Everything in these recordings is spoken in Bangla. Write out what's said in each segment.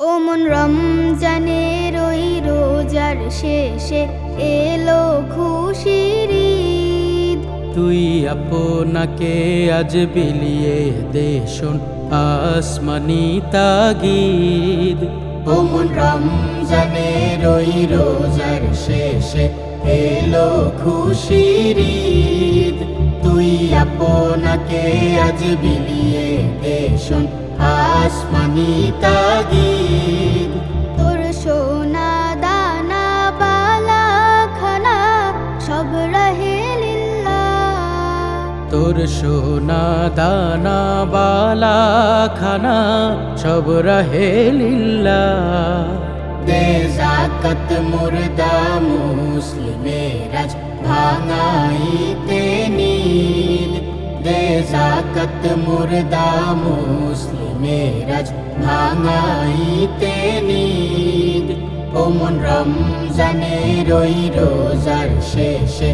ও মন রমজানের ওই রোজার শেষে এলো খুশির। তুই আপনাকে আজ বিলিয়ে দে দেশন আসমানি তাগিদ ও মন রমজানের ওই রোজার শেষে এলো খুশির তুই আপনাকে আজ বিলিয়ে দে দেশন আসমানি তাগিদ তোর সোনা দানা বালা খানা সব রহে তোর সোনা দানা বালা খানা সব রহে লিল্লা দে জাকাত মুর্দা মুসলিমেরাজ ভাঙাইতে নিদ দে জাকাত মুর্দা মুসলিমেরাজ ভাঙাইতে নিদ ওমন রমজানের ওই রোজার শেষে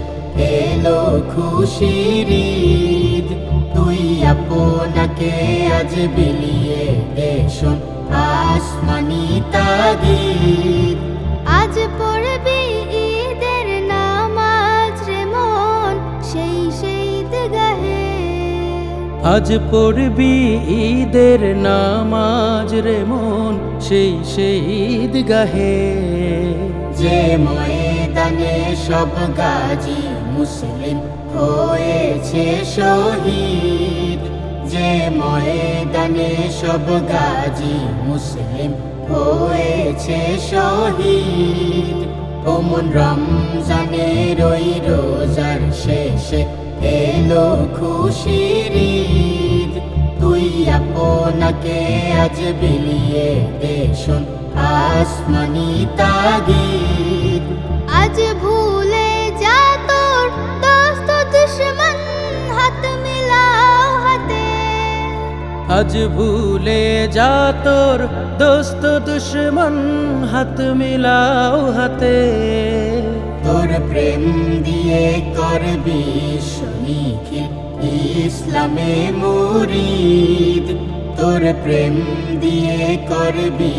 এলো খুশির ঈদ তুই আপনাকে আজ বিলিয়ে দেশন আসমানি তাগিদ আজ আজ পড়বি ঈদের নামাজ রে মন, সেই ঈদ গাহে যে ময়দানে সব গাজী মুসলিম হয়েছে শহীদ, যে ময়দানে সব গাজী মুসলিম হয়েছে শহীদ। ওমন রমজানের ওই রোজার শেষে এলো খুশির তুই আপনাকে আজ বিলিয়ে দেশন আসমানি তাগিদ। আজ ভুলে যা তোর দোস্ত দুশ্মন হাত মিলাও হাতে। আজ ভুলে যা তোর দোস্ত দুশ্মন হাত মিলাও হাতে। তোর প্রেম দিয়ে করবি ইসলামে মুরিদ। তোর প্রেম দিয়ে করবি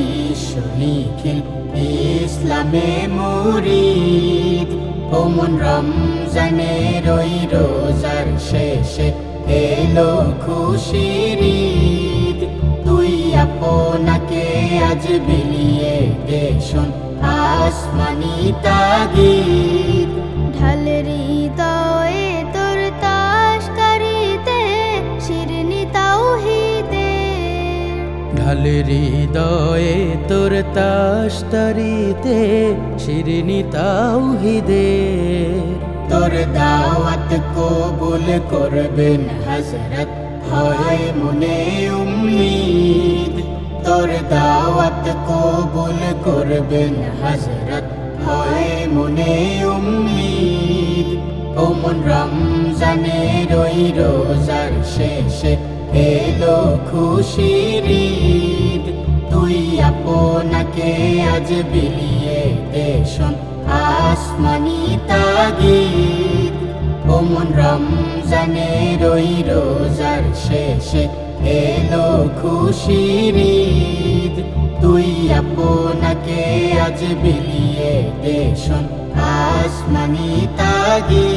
শনিখিল ইসলামে মুরিদ। ওমন রমজানের ওই রোজার শেষে এলো খুশির তুই আপনাকে আজ বিলিয়ে দেশন আসমানি তাগিদ ঢাল হৃদয়ে তোর তাস তারিতে শিরনি তাওহিদে ঢাল হৃদয়ে তোর তাস্তারিতে শিরিনি তাওহিদে তোর দাওয়াত কবুল করবেন হজরত হয় মনে উম্মিদ তোর দাওয়াত কবুল করবেন হজরত হয় মনে উম্মিদ। ওমন রমজানের ওই রোজার শেষে এলো খুশির তুই আপনাকে আজ বিলিয়ে দেশন আসমানি তাগিদ। ওমন রমজানের ওই রোজার শেষে এলো খুশির ঈদ। তুই আপনাকে আজ বিলিয়ে দেশন আসমানি তাগিদ।